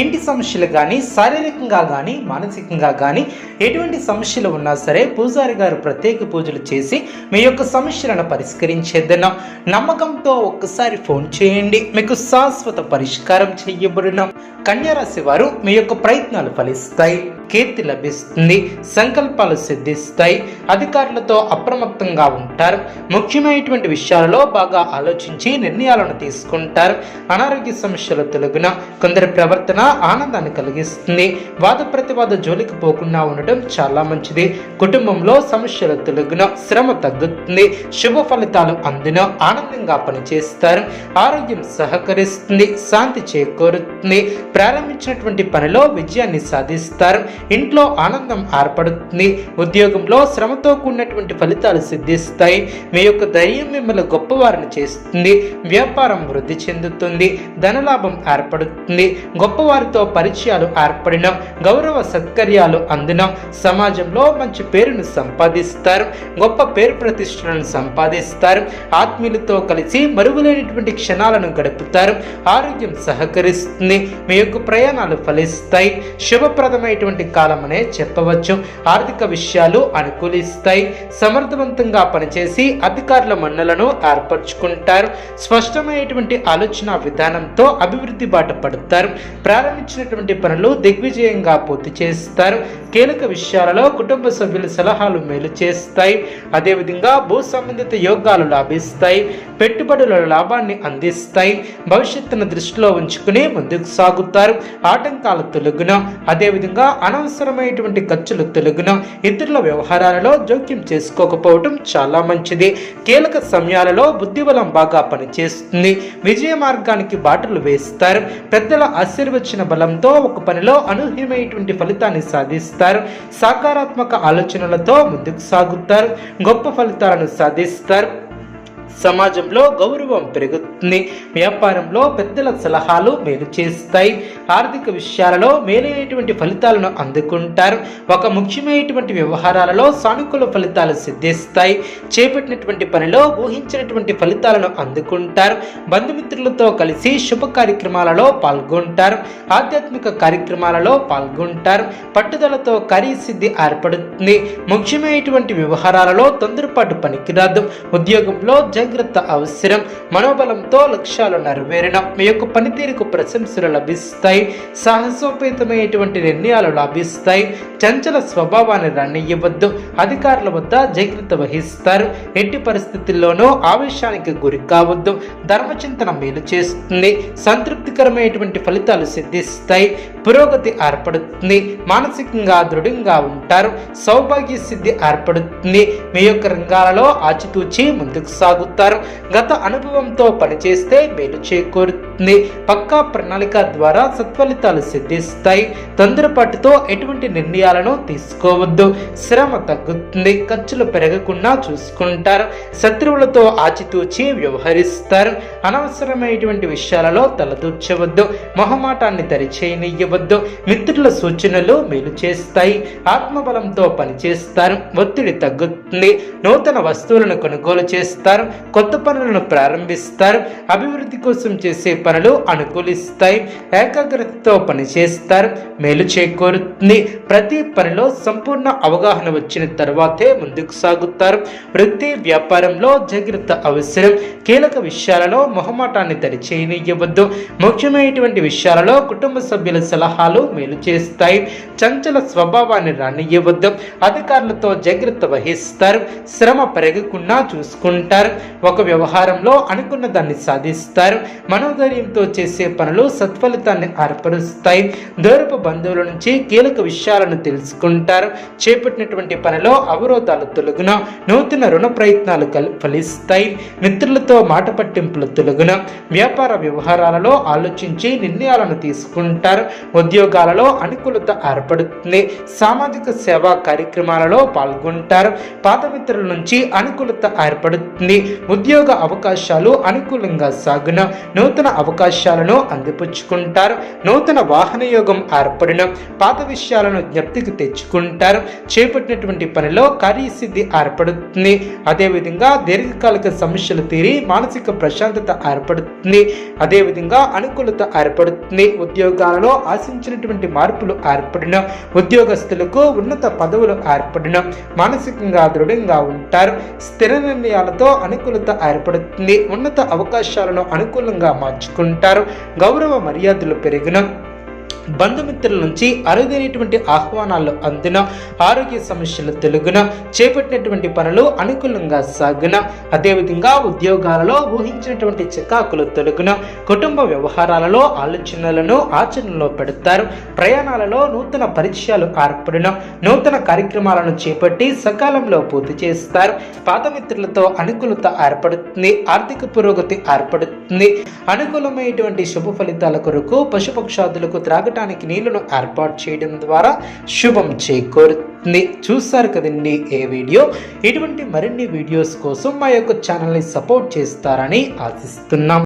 ఇంటి సమస్యలు కానీ శారీరకంగా కానీ మానసికంగా కానీ ఎటువంటి సమస్యలు ఉన్నా సరే పూజారి గారు ప్రత్యేక పూజలు చేసి మీ యొక్క సమస్యలను పరిష్కరించేద్దన నమ్మకంతో ఒక్కసారి ఫోన్ చేయండి. మీకు శాశ్వత పరిష్కారం చేయబడిన. కన్యారాశి వారు మీ యొక్క ప్రయత్నాలు ఫలిస్తాయి. కీర్తి లభిస్తుంది సంకల్పాలు సిద్ధిస్తాయి అధికారులతో అప్రమత్తంగా ఉంటారు. ముఖ్యమైనటువంటి విషయాలలో బాగా ఆలోచించి నిర్ణయాలను తీసుకుంటారు. అనారోగ్య సమస్యలు తొలగిన కొందరి ప్రవర్తన ఆనందాన్ని కలిగిస్తుంది. వాద ప్రతివాద జోలికి పోకుండా ఉండటం చాలా మంచిది. కుటుంబంలో సమస్యలు తొలగిన శ్రమ తగ్గుతుంది. శుభ ఫలితాలు అందిన ఆనందంగా పనిచేస్తారు. ఆరోగ్యం సహకరిస్తుంది శాంతి చేకూరుతుంది. ప్రారంభించినటువంటి పనిలో విజయాన్ని సాధిస్తారు. ఇంట్లో ఆనందం ఏర్పడుతుంది. ఉద్యోగంలో శ్రమతో కూడినటువంటి ఫలితాలు సిద్ధిస్తాయి. మీ యొక్క ధైర్యం మిమ్మల్ని గొప్పవారిని చేస్తుంది. వ్యాపారం వృద్ధి చెందుతుంది. ధనలాభం ఏర్పడుతుంది. గొప్పవారితో పరిచయాలు ఏర్పడడం గౌరవ సత్కర్యాలు అందడం సమాజంలో మంచి పేరును సంపాదిస్తారు. గొప్ప పేరు ప్రతిష్టలను సంపాదిస్తారు. ఆత్మీయులతో కలిసి మరుగులేనటువంటి క్షణాలను గడుపుతారు. ఆరోగ్యం సహకరిస్తుంది. మీ యొక్క ప్రయాణాలు ఫలిస్తాయి. శుభప్రదమైనటువంటి కాలమనే చెప్పవచ్చు. ఆర్థిక విషయాలు అనుకూలిస్తాయి. సమర్థవంతంగా పనిచేసి అధికారుల మన్నలను ఏర్పరచుకుంటారు. స్పష్టమైనటువంటి ఆలోచన విధానంతో అభివృద్ధి బాట పడతారు. ప్రారంభించినటువంటి పనులు దిగ్విజయంగా పూర్తి చేస్తారు. కీలక విషయాలలో కుటుంబ సభ్యుల సలహాలు మేలు చేస్తాయి. అదేవిధంగా భూ సంబంధిత యోగాలు లాభిస్తాయి. పెట్టుబడుల లాభాన్ని అందిస్తాయి. భవిష్యత్తును దృష్టిలో ఉంచుకుని ముందుకు సాగుతారు. ఆటంకాల తొలగున. అదేవిధంగా అనవసరమైనటువంటి ఖర్చులు తొలగున ఇతరుల వ్యవహారాలలో జోక్యం చేసుకోకపోవడం చాలా మంచిది. కీలక సమయాలలో బుద్ధిబలం బాగా పనిచేస్తుంది. విజయ మార్గానికి బాటలు వేస్తారు. పెద్దల ఆశీర్వచన బలంతో ఒక పనిలో అనూహ్యమైనటువంటి ఫలితాన్ని సాధిస్తారు. సకారాత్మక ఆలోచనలతో ముందుకు సాగుతారు. గొప్ప ఫలితాలను సాధిస్తారు. సమాజంలో గౌరవం పెరుగుతుంది. వ్యాపారంలో పెద్దల సలహాలు మేలు చేస్తాయి. ఆర్థిక విషయాలలో మేలైనటువంటి ఫలితాలను అందుకుంటారు. ఒక ముఖ్యమైనటువంటి వ్యవహారాలలో సానుకూల ఫలితాలు సిద్ధిస్తాయి. చేపట్టినటువంటి పనిలో ఊహించినటువంటి ఫలితాలను అందుకుంటారు. బంధుమిత్రులతో కలిసి శుభ కార్యక్రమాలలో పాల్గొంటారు. ఆధ్యాత్మిక కార్యక్రమాలలో పాల్గొంటారు. పట్టుదలతో కార్యసిద్ధి ఏర్పడుతుంది. ముఖ్యమైనటువంటి వ్యవహారాలలో తొందరపాటు పనికిరాదు. ఉద్యోగంలో జాగ్రత్త అవసరం. మనోబలంతో లక్ష్యాలు నెరవేరడం మీ యొక్క పనితీరుకు ప్రశంసలు లభిస్తాయి. సాహసోపేతమైనటువంటి నిర్ణయాలు లభిస్తాయి. చంచల స్వభావాన్ని రానియ్యవద్దు అధికారుల వద్ద జాగ్రత్త వహిస్తారు. ఎట్టి పరిస్థితుల్లోనూ ఆవేశానికి గురి కావద్దు. ధర్మచింతన మేలు చేస్తుంది. సంతృప్తికరమైనటువంటి ఫలితాలు సిద్ధిస్తాయి. పురోగతి ఏర్పడుతుంది. మానసికంగా దృఢంగా ఉంటారు. సౌభాగ్య సిద్ధి ఏర్పడుతుంది. మీ యొక్క రంగాలలో ఆచితూచి ముందుకు సాగు సాగుతారు గత అనుభవంతో పనిచేస్తే మేలు చేకూరుతుంది. పక్కా ప్రణాళిక ద్వారా సత్ఫలితాలు సిద్ధిస్తాయి. తొందరపాటుతో ఎటువంటి నిర్ణయాలను తీసుకోవద్దు. శ్రమ తగ్గుతుంది. ఖర్చులు పెరగకుండా చూసుకుంటారు. శత్రువులతో ఆచితూచి వ్యవహరిస్తారు. అనవసరమైనటువంటి విషయాలలో తలదూర్చవద్దు. మొహమాటాన్ని దరిచేయనియ్యవద్దు మిత్రుల సూచనలు మేలు చేస్తాయి. ఆత్మబలంతో పనిచేస్తారు. ఒత్తిడి తగ్గుతుంది. నూతన వస్తువులను కొనుగోలు చేస్తారు. కొత్త పనులను ప్రారంభిస్తారు. అభివృద్ధి కోసం చేసే పనులు అనుకూలిస్తాయి. ఏకాగ్రతతో పనిచేస్తారు మేలు చేకూరుతుంది. ప్రతి పనిలో సంపూర్ణ అవగాహన వచ్చిన తర్వాతే ముందుకు సాగుతారు. వృత్తి వ్యాపారంలో జాగ్రత్త అవసరం. కీలక విషయాలలో మొహమాటాన్ని దరిచేయనివ్వద్దు ముఖ్యమైనటువంటి విషయాలలో కుటుంబ సభ్యుల సలహాలు మేలు చేస్తాయి. చంచల స్వభావాన్ని రానియ్యవద్దు అధికారులతో జాగ్రత్త వహిస్తారు. శ్రమ పెరగకుండా చూసుకుంటారు. ఒక వ్యవహారంలో అనుకున్న దాన్ని సాధిస్తారు. మనోధైర్యంతో చేసే పనులు సత్ఫలితాన్ని ఏర్పరుస్తాయి. దూరపు బంధువుల నుంచి కీలక విషయాలను తెలుసుకుంటారు. చేపట్టినటువంటి పనిలో అవరోధాలు తొలగున నూతన రుణ ప్రయత్నాలు కల్ ఫలిస్తాయి. మిత్రులతో మాట పట్టింపులు తొలగున వ్యాపార వ్యవహారాలలో ఆలోచించి నిర్ణయాలను తీసుకుంటారు. ఉద్యోగాలలో అనుకూలత ఏర్పడుతుంది. సామాజిక సేవా కార్యక్రమాలలో పాల్గొంటారు. పాత మిత్రుల నుంచి అనుకూలత ఏర్పడుతుంది. ఉద్యోగ అవకాశాలు అనుకూలంగా సాగున నూతన అవకాశాలను అందిపుచ్చుకుంటారు. నూతన వాహన యోగం ఏర్పడిన పాత విషయాలను జ్ఞప్తికి తెచ్చుకుంటారు. చేపట్టినటువంటి పనిలో కార్యసిద్ధి ఏర్పడుతుంది. అదేవిధంగా దీర్ఘకాలిక సమస్యలు తీరి మానసిక ప్రశాంతత ఏర్పడుతుంది. అదేవిధంగా అనుకూలత ఏర్పడుతుంది. ఉద్యోగాలలో ఆశించినటువంటి మార్పులు ఏర్పడిన ఉద్యోగస్తులకు ఉన్నత పదవులు ఏర్పడిన మానసికంగా దృఢంగా ఉంటారు. స్థిర నిర్ణయాలతో అనుకూలత ఏర్పడుతుంది. ఉన్నత అవకాశాలను అనుకూలంగా మార్చుకుంటారు. గౌరవ మర్యాదలు పెరిగిన బంధుమిత్రుల నుంచి అరుదైనటువంటి ఆహ్వానాలు అందిన ఆరోగ్య సమస్యలు తెలుగున చేపట్టినటువంటి పనులు అనుకూలంగా సాగున అదేవిధంగా ఉద్యోగాలలో ఊహించినటువంటి చికాకులు తొలగున కుటుంబ వ్యవహారాలలో ఆలోచనలను ఆచరణలో పెడతారు. ప్రయాణాలలో నూతన పరిచయాలు ఏర్పడిన నూతన కార్యక్రమాలను చేపట్టి సకాలంలో పూర్తి చేస్తారు. పాతమిత్రులతో అనుకూలత ఏర్పడుతుంది ఆర్థిక పురోగతి ఏర్పడుతుంది. అనుకూలమైనటువంటి శుభ ఫలితాల కొరకు పశుపక్షాదులకు తాగటానికి నీళ్ళను ఏర్పాటు చేయడం ద్వారా శుభం చేకూరుతుంది. చూస్తారు కదండి ఏ వీడియో? ఇటువంటి మరిన్ని వీడియోస్ కోసం మా యొక్క ఛానల్ని సపోర్ట్ చేస్తారని ఆశిస్తున్నాం.